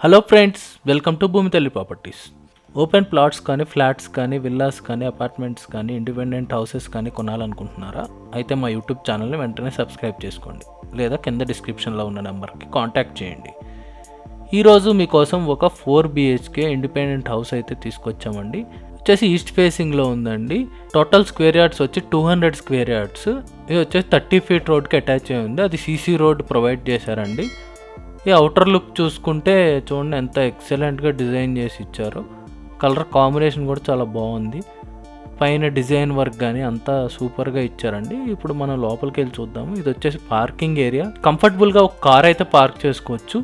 Hello friends welcome to Bhoomi Thalli properties open plots కానీ flats కానీ villas కానీ apartments కానీ ఇండిపెండెంట్ హౌసెస్ కానీ కొనాలనుకుంటున్నారా? అయితే మా యూట్యూబ్ ఛానల్ని వెంటనే సబ్స్క్రైబ్ చేసుకోండి. లేదా కింద డిస్క్రిప్షన్లో ఉన్న నెంబర్కి కాంటాక్ట్ చేయండి. ఈరోజు మీకోసం ఒక ఫోర్ బిహెచ్కే ఇండిపెండెంట్ హౌస్ అయితే తీసుకొచ్చామండి. వచ్చేసి ఈస్ట్ ఫేసింగ్లో ఉందండి. టోటల్ స్క్వేర్ యార్డ్స్ వచ్చి టూ హండ్రెడ్ స్క్వేర్ యార్డ్స్ ఇది వచ్చేసి థర్టీ ఫీట్ రోడ్కి అటాచ్ అయి ఉంది. అది సీసీ రోడ్ ప్రొవైడ్ చేశారండి. ఈ అవుటర్ లుక్ చూసుకుంటే చూడండి ఎంత ఎక్సలెంట్గా డిజైన్ చేసి ఇచ్చారు. కలర్ కాంబినేషన్ కూడా చాలా బాగుంది. పైన డిజైన్ వర్క్ కానీ అంతా సూపర్గా ఇచ్చారండి. ఇప్పుడు మనం లోపలికి వెళ్ళి చూద్దాము. ఇది వచ్చేసి పార్కింగ్ ఏరియా కంఫర్టబుల్గా ఒక కార్ అయితే పార్క్ చేసుకోవచ్చు.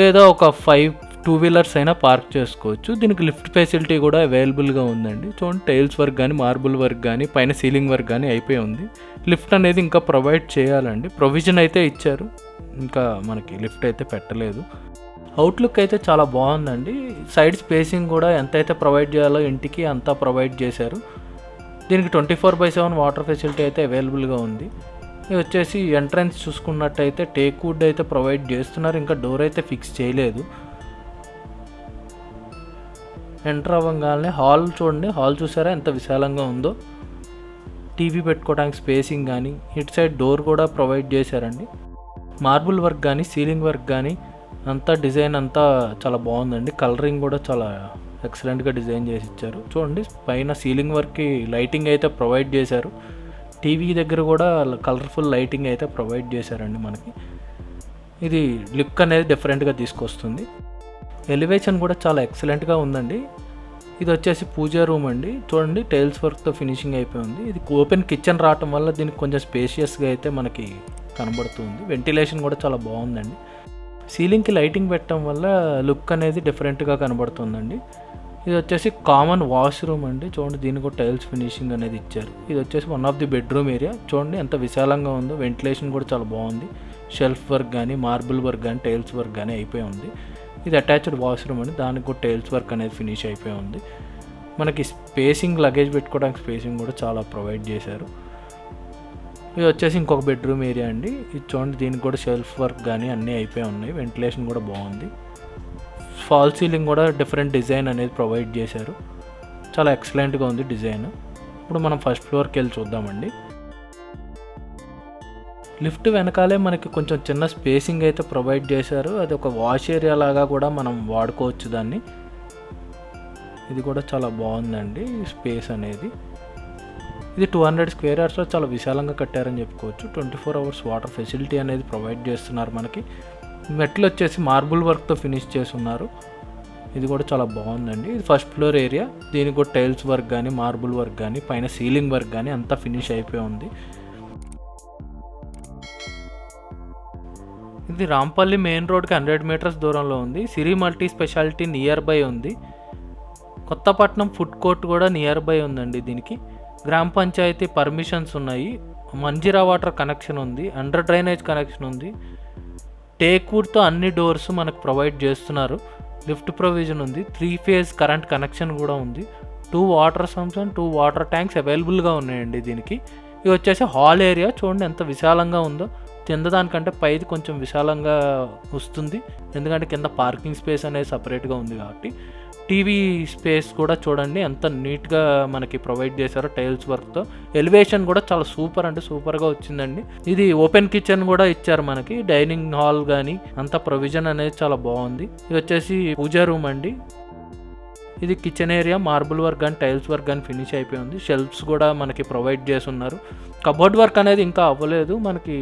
లేదా ఒక ఫైవ్ టూ వీలర్స్ అయినా పార్క్ చేసుకోవచ్చు. దీనికి లిఫ్ట్ ఫెసిలిటీ కూడా అవైలబుల్గా ఉందండి. చూడండి టైల్స్ వర్క్ కానీ మార్బుల్ వర్క్ కానీ పైన సీలింగ్ వర్క్ కానీ అయిపోయి ఉంది. లిఫ్ట్ అనేది ఇంకా ప్రొవైడ్ చేయాలండి. ప్రొవిజన్ అయితే ఇచ్చారు. ఇంకా మనకి లిఫ్ట్ అయితే పెట్టలేదు. అవుట్లుక్ అయితే చాలా బాగుందండి. సైడ్ స్పేసింగ్ కూడా ఎంతైతే ప్రొవైడ్ చేయాలో ఇంటికి అంతా ప్రొవైడ్ చేశారు. దీనికి twenty four by seven water facility అయితే అవైలబుల్గా ఉంది. ఇది వచ్చేసి ఎంట్రన్స్ చూసుకున్నట్టయితే టేక్ వుడ్ అయితే ప్రొవైడ్ చేస్తున్నారు. ఇంకా డోర్ అయితే ఫిక్స్ చేయలేదు. ఎంటర్ అవ్వగానే హాల్ చూడండి. హాల్ చూసారా? ఎంత విశాలంగా ఉందో. టీవీ పెట్టుకోవడానికి స్పేసింగ్ కానీ ఇటు సైడ్ డోర్ కూడా ప్రొవైడ్ చేశారండి. మార్బుల్ వర్క్ కానీ సీలింగ్ వర్క్ కానీ అంతా డిజైన్ అంతా చాలా బాగుందండి. కలరింగ్ కూడా చాలా ఎక్సలెంట్గా డిజైన్ చేసి ఇచ్చారు. చూడండి పైన సీలింగ్ వర్క్కి లైటింగ్ అయితే ప్రొవైడ్ చేశారు. టీవీ దగ్గర కూడా కలర్ఫుల్ లైటింగ్ అయితే ప్రొవైడ్ చేశారండి మనకి. ఇది లుక్ అనేది డిఫరెంట్గా తీసుకొస్తుంది. ఎలివేషన్ కూడా చాలా ఎక్సలెంట్గా ఉందండి. ఇది వచ్చేసి పూజా రూమ్ అండి. చూడండి టైల్స్ వర్క్తో ఫినిషింగ్ అయిపోయింది. ఇది ఓపెన్ కిచెన్ రావటం వల్ల దీనికి కొంచెం స్పేషియస్గా అయితే మనకి కనబడుతుంది. వెంటిలేషన్ కూడా చాలా బాగుందండి. సీలింగ్కి లైటింగ్ పెట్టడం వల్ల లుక్ అనేది డిఫరెంట్గా కనబడుతుందండి. ఇది వచ్చేసి కామన్ వాష్రూమ్ అండి. చూడండి దీనికి కూడా టైల్స్ ఫినిషింగ్ అనేది ఇచ్చారు. ఇది వచ్చేసి one of the bedroom area చూడండి ఎంత విశాలంగా ఉందో. వెంటిలేషన్ కూడా చాలా బాగుంది. షెల్ఫ్ వర్క్ కానీ మార్బుల్ వర్క్ కానీ టైల్స్ వర్క్ కానీ అయిపోయి ఉంది. ఇది అటాచ్డ్ వాష్రూమ్ అండి. దానికి కూడా టైల్స్ వర్క్ అనేది ఫినిష్ అయిపోయి ఉంది. మనకి స్పేసింగ్ లగేజ్ పెట్టుకోవడానికి స్పేసింగ్ కూడా చాలా ప్రొవైడ్ చేశారు. ఇది వచ్చేసి ఇంకొక బెడ్రూమ్ ఏరియా అండి. ఇది చూడండి దీనికి కూడా షెల్ఫ్ వర్క్ కానీ అన్నీ అయిపోయి ఉన్నాయి. వెంటిలేషన్ కూడా బాగుంది. ఫాల్ సీలింగ్ కూడా డిఫరెంట్ డిజైన్ అనేది ప్రొవైడ్ చేశారు. చాలా ఎక్సలెంట్గా ఉంది డిజైన్ ఇప్పుడు మనం ఫస్ట్ ఫ్లోర్కి వెళ్ళి చూద్దామండి. లిఫ్ట్ వెనకాలే మనకి కొంచెం చిన్న స్పేసింగ్ అయితే ప్రొవైడ్ చేశారు. అది ఒక వాష్ ఏరియా లాగా కూడా మనం వాడుకోవచ్చు దాన్ని. ఇది కూడా చాలా బాగుందండి స్పేస్ అనేది. ఇది టూ హండ్రెడ్ స్క్వేర్ యార్డ్స్లో చాలా విశాలంగా కట్టారని చెప్పుకోవచ్చు. Twenty four hours water facility అనేది ప్రొవైడ్ చేస్తున్నారు మనకి. మెట్లు వచ్చేసి మార్బుల్ వర్క్తో ఫినిష్ చేస్తున్నారు. ఇది కూడా చాలా బాగుందండి. ఇది ఫస్ట్ ఫ్లోర్ ఏరియా దీనికి కూడా టైల్స్ వర్క్ కానీ మార్బుల్ వర్క్ కానీ పైన సీలింగ్ వర్క్ కానీ అంతా ఫినిష్ అయిపోయి ఉంది. ఇది రాంపల్లి మెయిన్ రోడ్కి హండ్రెడ్ మీటర్స్ దూరంలో ఉంది. Siri multi specialty nearby ఉంది. కొత్తపట్నం ఫుడ్ కోర్ట్ కూడా నియర్ బై ఉందండి దీనికి. గ్రామ పంచాయతీ పర్మిషన్స్ ఉన్నాయి. మంజీరా వాటర్ కనెక్షన్ ఉంది. అండర్ డ్రైనేజ్ కనెక్షన్ ఉంది. టేక్వుడ్తో అన్ని డోర్స్ మనకు ప్రొవైడ్ చేస్తున్నారు. లిఫ్ట్ ప్రొవిజన్ ఉంది. త్రీ ఫేజ్ కరెంట్ కనెక్షన్ కూడా ఉంది. Two water sumps and two water tanks అవైలబుల్గా ఉన్నాయండి దీనికి. ఇవి వచ్చేసి హాల్ ఏరియా. చూడండి ఎంత విశాలంగా ఉందో. కింద దానికంటే పైది కొంచెం విశాలంగా వస్తుంది. ఎందుకంటే కింద పార్కింగ్ స్పేస్ అనేది సపరేట్గా ఉంది కాబట్టి. టీవీ స్పేస్ కూడా చూడండి ఎంత నీట్గా మనకి ప్రొవైడ్ చేశారో టైల్స్ వర్క్తో. ఎలివేషన్ కూడా చాలా సూపర్ అంటే సూపర్గా వచ్చిందండి. ఇది ఓపెన్ కిచెన్ కూడా ఇచ్చారు మనకి. డైనింగ్ హాల్ కానీ అంత ప్రొవిజన్ అనేది చాలా బాగుంది. ఇది వచ్చేసి పూజా రూమ్ అండి. ఇది కిచెన్ ఏరియా మార్బుల్ వర్క్ కానీ టైల్స్ వర్క్ కానీ ఫినిష్ అయిపోయింది. షెల్ఫ్స్ కూడా మనకి ప్రొవైడ్ చేస్తున్నారు కబోర్డ్ వర్క్ అనేది ఇంకా అవ్వలేదు. మనకి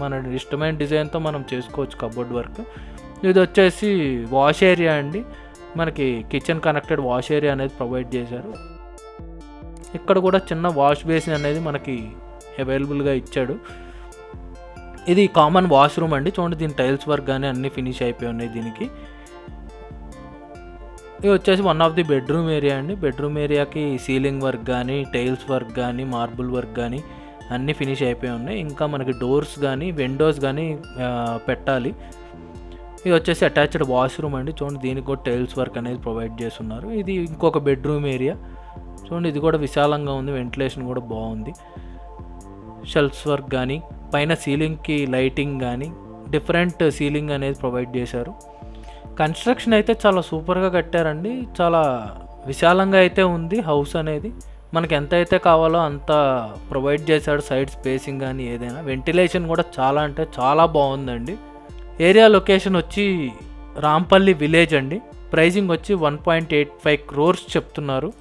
మన ఇష్టమైన డిజైన్తో మనం చేసుకోవచ్చు కబోర్డ్ వర్క్ ఇది వచ్చేసి వాష్ ఏరియా అండి. మనకి కిచెన్ కనెక్టెడ్ వాష్ ఏరియా అనేది ప్రొవైడ్ చేశారు. ఇక్కడ కూడా చిన్న వాష్ బేసిన్ అనేది మనకి అవైలబుల్గా ఇచ్చాడు. ఇది కామన్ వాష్రూమ్ అండి. చూడండి దీని టైల్స్ వర్క్ కానీ అన్నీ ఫినిష్ అయిపోయి ఉన్నాయి దీనికి. ఇది వచ్చేసి one of the bedroom area అండి. బెడ్రూమ్ ఏరియాకి సీలింగ్ వర్క్ కానీ టైల్స్ వర్క్ కానీ మార్బుల్ వర్క్ కానీ అన్నీ ఫినిష్ అయిపోయి ఉన్నాయి. ఇంకా మనకి డోర్స్ కానీ విండోస్ కానీ పెట్టాలి. ఇది వచ్చేసి అటాచ్డ్ వాష్రూమ్ అండి. చూడండి దీనికి కూడా టైల్స్ వర్క్ అనేది ప్రొవైడ్ చేస్తున్నారు. ఇది ఇంకొక బెడ్రూమ్ ఏరియా చూడండి ఇది కూడా విశాలంగా ఉంది. వెంటిలేషన్ కూడా బాగుంది. షెల్ఫ్స్ వర్క్ కానీ పైన సీలింగ్కి లైటింగ్ కానీ డిఫరెంట్ సీలింగ్ అనేది ప్రొవైడ్ చేశారు. కన్స్ట్రక్షన్ అయితే చాలా సూపర్గా కట్టారండి. చాలా విశాలంగా అయితే ఉంది హౌస్ అనేది. మనకి ఎంత అయితే కావాలో అంత ప్రొవైడ్ చేశాడు సైడ్ స్పేసింగ్ కానీ ఏదైనా. వెంటిలేషన్ కూడా చాలా అంటే చాలా బాగుందండి. ఏరియా లొకేషన్ వచ్చి రాంపల్లి విలేజ్ అండి. ప్రైజింగ్ వచ్చి one point eight five crores చెప్తున్నారు.